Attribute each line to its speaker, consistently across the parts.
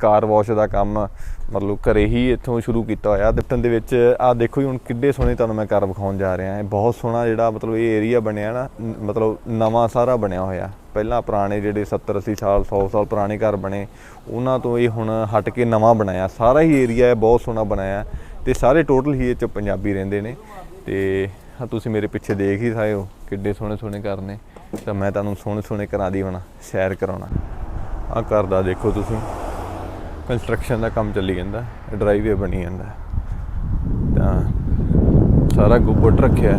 Speaker 1: Car wash ਦਾ ਕੰਮ ਮਤਲਬ ਘਰੇ ਹੀ ਇੱਥੋਂ ਸ਼ੁਰੂ ਕੀਤਾ ਹੋਇਆ। ਦਿੱਤਨ ਦੇ ਵਿੱਚ ਆ ਦੇਖੋ ਜੀ, ਹੁਣ ਕਿੱਡੇ ਸੋਹਣੇ ਤੁਹਾਨੂੰ ਮੈਂ ਘਰ ਵਿਖਾਉਣ ਜਾ ਰਿਹਾ ਇਹ ਬਹੁਤ ਸੋਹਣਾ ਜਿਹੜਾ ਮਤਲਬ ਇਹ ਏਰੀਆ ਬਣਿਆ ਨਾ ਮਤਲਬ ਨਵਾਂ ਸਾਰਾ ਬਣਿਆ ਹੋਇਆ। ਪਹਿਲਾਂ ਪੁਰਾਣੇ ਜਿਹੜੇ 70 80 ਸਾਲ 100 ਸਾਲ ਪੁਰਾਣੇ ਘਰ ਬਣੇ, ਉਹਨਾਂ ਤੋਂ ਇਹ ਹੁਣ ਹਟ ਕੇ ਨਵਾਂ ਬਣਾਇਆ। ਸਾਰਾ ਹੀ ਏਰੀਆ ਹੈ ਬਹੁਤ ਸੋਹਣਾ ਬਣਾਇਆ ਤੇ ਸਾਰੇ ਟੋਟਲ ਹੀ ਇਹ ਚ ਪੰਜਾਬੀ ਰਹਿੰਦੇ ਨੇ। ਤੇ ਆਹ ਤੁਸੀਂ ਮੇਰੇ ਪਿੱਛੇ ਦੇਖ ਹੀ ਰਹੇ ਹੋ, ਕਿੱਡੇ ਸੋਹਣੇ ਸੋਹਣੇ ਘਰ ਨੇ। ਤਾਂ ਮੈਂ ਤੁਹਾਨੂੰ ਸੋਹਣੇ ਸੋਹਣੇ ਘਰਾਂ ਦੀ ਹੁਣ ਸੈਰ ਕਰਾਉਣਾ। ਆਹ ਘਰ ਦਾ ਦੇਖੋ ਤੁਸੀਂ। ਕੰਸਟਰਕਸ਼ਨ ਦਾ ਕੰਮ ਚੱਲੀ ਜਾਂਦਾ ਡਰਾਈਵੇ ਬਣੀ ਜਾਂਦਾ। ਤਾਂ ਸਾਰਾ ਗੁੱਬਟ ਰੱਖਿਆ।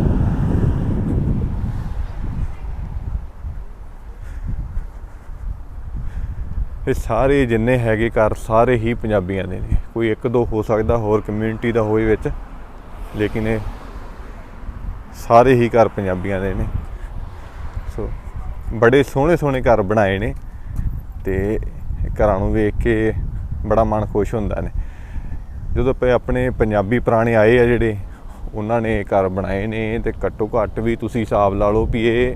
Speaker 1: ਇਹ ਸਾਰੇ ਜਿੰਨੇ ਹੈਗੇ ਘਰ, ਸਾਰੇ ਹੀ ਪੰਜਾਬੀਆਂ ਦੇ ਨੇ। ਕੋਈ ਇੱਕ ਦੋ ਹੋ ਸਕਦਾ, ਹੋਰ ਕਮਿਊਨਿਟੀ ਦਾ ਹੋਵੇ ਵਿੱਚ, ਲੇਕਿਨ ਇਹ ਸਾਰੇ ਹੀ ਘਰ ਪੰਜਾਬੀਆਂ ਦੇ ਨੇ। ਸੋ, ਬੜੇ ਸੋਹਣੇ ਸੋਹਣੇ ਘਰ ਬਣਾਏ ਨੇ ਤੇ ਘਰਾਂ ਨੂੰ ਵੇਖ ਕੇ ਬੜਾ ਮਨ ਖੁਸ਼ ਹੁੰਦਾ ਨੇ। ਜਦੋਂ ਆਪਾਂ ਆਪਣੇ ਪੰਜਾਬੀ ਪੁਰਾਣੇ ਆਏ ਆ ਜਿਹੜੇ, ਉਹਨਾਂ ਨੇ ਘਰ ਬਣਾਏ ਨੇ ਤੇ ਘੱਟੋ ਘੱਟ ਵੀ ਤੁਸੀਂ ਹਿਸਾਬ ਲਾ ਲਓ ਵੀ ਇਹ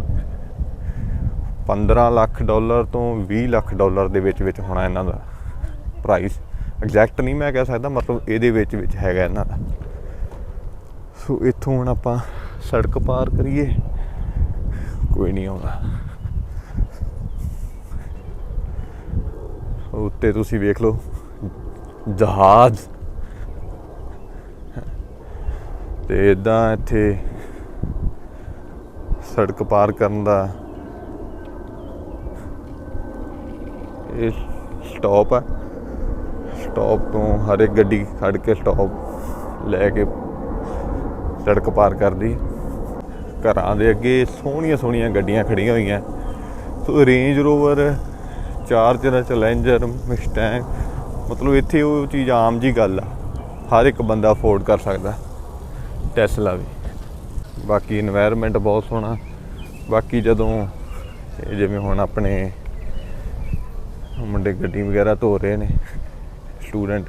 Speaker 1: 15 ਲੱਖ ਡਾਲਰ ਤੋਂ 20 ਲੱਖ ਡਾਲਰ ਦੇ ਵਿੱਚ ਵਿੱਚ ਹੋਣਾ ਇਹਨਾਂ ਦਾ ਪ੍ਰਾਈਸ ਐਗਜ਼ੈਕਟ ਨਹੀਂ ਮੈਂ ਕਹਿ ਸਕਦਾ, ਮਤਲਬ ਇਹਦੇ ਵਿੱਚ ਵਿੱਚ ਹੈਗਾ ਇਹਨਾਂ ਦਾ। ਸੋ ਇੱਥੋਂ ਹੁਣ ਆਪਾਂ ਸੜਕ ਪਾਰ ਕਰੀਏ। ਕੋਈ ਨਹੀਂ ਆਉਂਦਾ। ਉੱਤੇ ਤੁਸੀਂ ਵੇਖ ਲਓ। ਜਹਾਜ਼। ਤੇ ਇਦਾਂ ਇੱਥੇ ਸੜਕ ਪਾਰ ਕਰਨ ਦਾ ਇਹ ਸਟਾਪ ਹੈ ਸਟਾਪ ਤੋਂ ਹਰ ਇੱਕ ਗੱਡੀ ਖੜ ਕੇ ਸਟਾਪ ਲੈ ਕੇ ਸੜਕ ਪਾਰ ਕਰਦੀ ਘਰਾਂ ਦੇ ਅੱਗੇ ਸੋਹਣੀਆਂ ਸੋਹਣੀਆਂ ਗੱਡੀਆਂ ਖੜੀਆਂ ਹੋਈਆਂ। So Range Rover Charger Challenger Mustang ਮਤਲਬ ਇੱਥੇ ਉਹ ਚੀਜ਼ ਆਮ ਜੀ ਗੱਲ ਆ। ਹਰ ਇੱਕ ਬੰਦਾ ਅਫੋਰਡ ਕਰ ਸਕਦਾ। ਟੈਸਲਾ ਵੀ। ਬਾਕੀ এনवायरमेंट ਬਹੁਤ ਸੋਹਣਾ। ਬਾਕੀ ਜਦੋਂ ਜਿਵੇਂ ਹੁਣ ਆਪਣੇ ਮੁੰਡੇ ਗੱਡੀ ਵਗੈਰਾ ਧੋ ਰਹੇ ਨੇ ਸਟੂਡੈਂਟ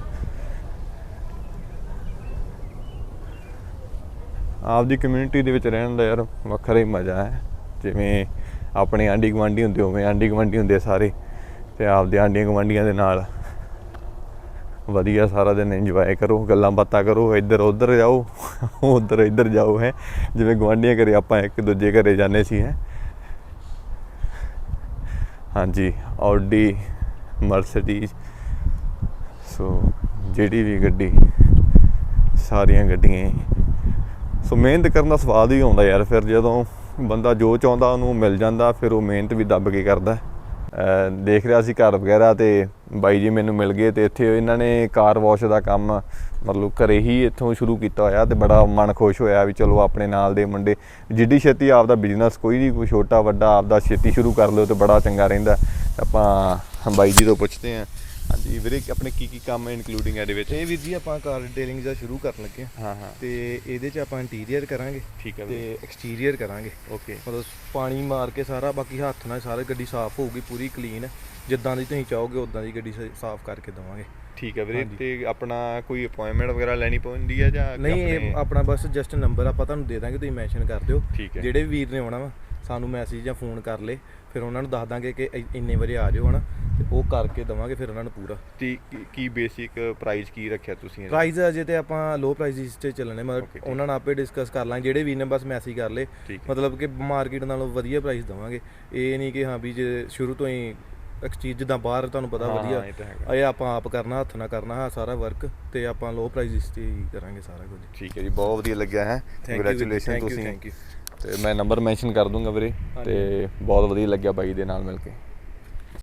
Speaker 1: ਆਪਦੀ ਕਮਿਊਨਿਟੀ ਦੇ ਵਿੱਚ ਰਹਿਣ ਦਾ ਯਾਰ ਵੱਖਰਾ ਹੀ ਮਜ਼ਾ ਹੈ। ਜਿਵੇਂ ਆਪਣੇ ਆਂਡੀ ਗਵਾਂਡੀ ਹੁੰਦੇ ਹੋਵੇ ਆਂਡੀ ਗਵਾਂਡੀ ਹੁੰਦੇ ਸਾਰੇ। ਤੇ ਆਪਦੇ ਆਂਡੀਆਂ ਗਵਾਂਡੀਆਂ ਦੇ ਨਾਲ ਵਧੀਆ ਸਾਰਾ ਦਿਨ ਇੰਜੋਏ ਕਰੋ, ਗੱਲਾਂ ਬਾਤਾਂ ਕਰੋ, ਇੱਧਰ ਉੱਧਰ ਜਾਓ, ਉੱਧਰ ਇੱਧਰ ਜਾਓ ਹੈ। ਜਿਵੇਂ ਗੁਆਂਢੀਆਂ ਘਰੇ ਆਪਾਂ ਇੱਕ ਦੂਜੇ ਘਰੇ ਜਾਂਦੇ ਸੀ ਹੈ। ਹਾਂਜੀ ਆਡੀ ਮਰਸੀਡੀਜ਼ ਸੋ ਜਿਹੜੀ ਵੀ ਗੱਡੀ, ਸਾਰੀਆਂ ਗੱਡੀਆਂ ਸੋ ਮਿਹਨਤ ਕਰਨ ਦਾ ਸਵਾਦ ਹੀ ਆਉਂਦਾ ਯਾਰ, ਫਿਰ ਜਦੋਂ ਬੰਦਾ ਜੋ ਚਾਹੁੰਦਾ ਉਹਨੂੰ ਮਿਲ ਜਾਂਦਾ, ਫਿਰ ਉਹ ਮਿਹਨਤ ਵੀ ਦੱਬ ਕੇ ਕਰਦਾ। ਦੇਖ ਰਿਹਾ ਸੀ ਘਰ ਵਗੈਰਾ ਤੇ ਬਾਈ ਜੀ ਮੈਨੂੰ ਮਿਲ ਗਏ ਤੇ ਇੱਥੇ ਇਹਨਾਂ ਨੇ ਕਾਰ ਵਾਸ਼ ਦਾ ਕੰਮ ਮਤਲਬ ਘਰੇ ਹੀ ਇੱਥੋਂ ਸ਼ੁਰੂ ਕੀਤਾ ਹੋਇਆ ਤੇ ਬੜਾ ਮਨ ਖੁਸ਼ ਹੋਇਆ ਵੀ ਚਲੋ ਆਪਣੇ ਨਾਲ ਦੇ ਮੁੰਡੇ, ਜਿੱਡੀ ਛੇਤੀ ਆਪਦਾ ਬਿਜ਼ਨਸ ਕੋਈ ਨਹੀਂ ਕੋਈ ਛੋਟਾ ਵੱਡਾ ਆਪਦਾ ਛੇਤੀ ਸ਼ੁਰੂ ਕਰ ਲਿਓ ਤੇ ਬੜਾ ਚੰਗਾ ਰਹਿੰਦਾ। ਆਪਾਂ ਬਾਈ ਜੀ ਤੋਂ ਪੁੱਛਦੇ ਹਾਂ। ਹਾਂਜੀ ਵੀਰੇ ਆਪਣੇ ਕੀ ਕੀ ਕੰਮ ਇਨਕਲੂਡਿੰਗ ਇਹਦੇ ਵਿੱਚ?
Speaker 2: ਇਹ ਵੀਰ ਜੀ ਆਪਾਂ ਕਾਰ ਡਿਟੇਲਿੰਗ ਦਾ ਸ਼ੁਰੂ ਕਰਨ ਲੱਗੇ ਹਾਂ।
Speaker 1: ਹਾਂ ਹਾਂ।
Speaker 2: ਤੇ ਇਹਦੇ 'ਚ ਆਪਾਂ ਇੰਟੀਰੀਅਰ ਕਰਾਂਗੇ
Speaker 1: ਠੀਕ ਹੈ
Speaker 2: ਤੇ ਐਕਸਟੀਰੀਅਰ ਕਰਾਂਗੇ।
Speaker 1: ਓਕੇ
Speaker 2: ਮਤਲਬ ਪਾਣੀ ਮਾਰ ਕੇ ਸਾਰਾ ਬਾਕੀ ਹੱਥ ਨਾਲ ਸਾਰੀ ਗੱਡੀ ਸਾਫ਼ ਹੋਊਗੀ ਪੂਰੀ ਕਲੀਨ ਜਿੱਦਾਂ ਦੀ ਤੁਸੀਂ ਚਾਹੋਗੇ ਉਦਾਂ ਦੀ ਗੱਡੀ ਸਾਫ਼ ਕਰਕੇ ਦਵਾਂਗੇ।
Speaker 1: ਠੀਕ ਹੈ ਵੀਰੇ। ਤੇ ਆਪਣਾ ਕੋਈ ਅਪਾਇੰਟਮੈਂਟ ਵਗੈਰਾ ਲੈਣੀ ਪੈਂਦੀ ਹੈ ਜਾਂ
Speaker 2: ਨਹੀਂ ਇਹ
Speaker 1: ਆਪਣੇ-
Speaker 2: ਬਸ ਜਸਟ ਨੰਬਰ ਆਪਾਂ ਤੁਹਾਨੂੰ ਦੇ ਦਾਂਗੇ ਤੁਸੀਂ ਮੈਂਸ਼ਨ ਕਰ ਦਿਓ। ਜਿਹੜੇ ਵੀਰ ਨੇ ਆਉਣਾ ਵਾ ਸਾਨੂੰ ਮੈਸੇਜ ਜਾਂ ਫੋਨ ਕਰ ਲੇ ਫਿਰ ਉਹਨਾਂ ਨੂੰ ਦੱਸ ਦਾਂਗੇ ਕਿ ਇ- ਇੰਨੇ ਵਜੇ ਆ ਜਾਓ ਹਨਾ ਤੇ ਉਹ ਕਰਕੇ ਦਵਾਂਗੇ ਫਿਰ ਉਹਨਾਂ ਨੂੰ ਪੂਰਾ।
Speaker 1: ਕੀ ਕੀ ਬੇਸਿਕ ਪ੍ਰਾਈਸ ਕੀ ਰੱਖਿਆ ਤੁਸੀਂ ਇਹਦਾ?
Speaker 2: ਪ੍ਰਾਈਸ ਅਜੇ ਤੇ ਆਪਾਂ ਲੋ ਪ੍ਰਾਈਸ ਤੇ ਚੱਲਣੇ
Speaker 1: Okay,
Speaker 2: ਮਤਲਬ
Speaker 1: ਠੀਕ।
Speaker 2: ਉਹਨਾਂ ਨਾਲ ਆਪੇ ਡਿਸਕਸ ਕਰ ਲਾਂਗੇ ਜਿਹੜੇ ਵੀਰ ਨੇ ਬਸ ਮੈਸੇਜ ਕਰ ਲੇ।
Speaker 1: ਠੀਕ ਹੈ।
Speaker 2: ਮਤਲਬ ਕਿ ਮਾਰਕੀਟ ਨਾਲੋਂ ਵਧੀਆ ਪ੍ਰਾਈਸ ਦਵਾਂਗੇ। ਇਹ ਨਹੀਂ ਕਿ ਹਾਂ ਵੀ ਜੇ ਸ਼ੁਰੂ ਤੋਂ ਹੀ ਐਕਸਚੇਂਜ ਜਿੱਦਾਂ ਬਾਹਰ ਤੁਹਾਨੂੰ ਪਤਾ
Speaker 1: ਹਾਂ,
Speaker 2: ਵਧੀਆ।
Speaker 1: ਇਹ ਤਾਂ ਹੈਗਾ।
Speaker 2: ਇਹ ਆਪਾਂ ਆਪ ਕਰਨਾ ਹੱਥ ਨਾਲ ਕਰਨਾ ਹੈ ਸਾਰਾ ਵਰਕ ਤੇ ਆਪਾਂ ਲੋ ਪ੍ਰਾਈਸ ਤੇ ਹੀ ਕਰਾਂਗੇ ਸਾਰਾ ਕੁਝ।
Speaker 1: ਠੀਕ ਹੈ ਜੀ ਬਹੁਤ ਵਧੀਆ ਲੱਗਿਆ ਹੈ।
Speaker 2: ਯੂ
Speaker 1: ਤੁਸੀਂ।
Speaker 2: ਥੈਂਕ ਯੂ
Speaker 1: ਤੇ ਮੈਂ ਨੰਬਰ ਮੈਂਸ਼ਨ ਕਰ ਦੂੰਗਾ ਵੀਰੇ। ਤੇ ਬਹੁਤ ਵਧੀਆ ਲੱਗਿਆ ਬਾਈ ਦੇ ਨਾਲ ਮਿਲ ਕੇ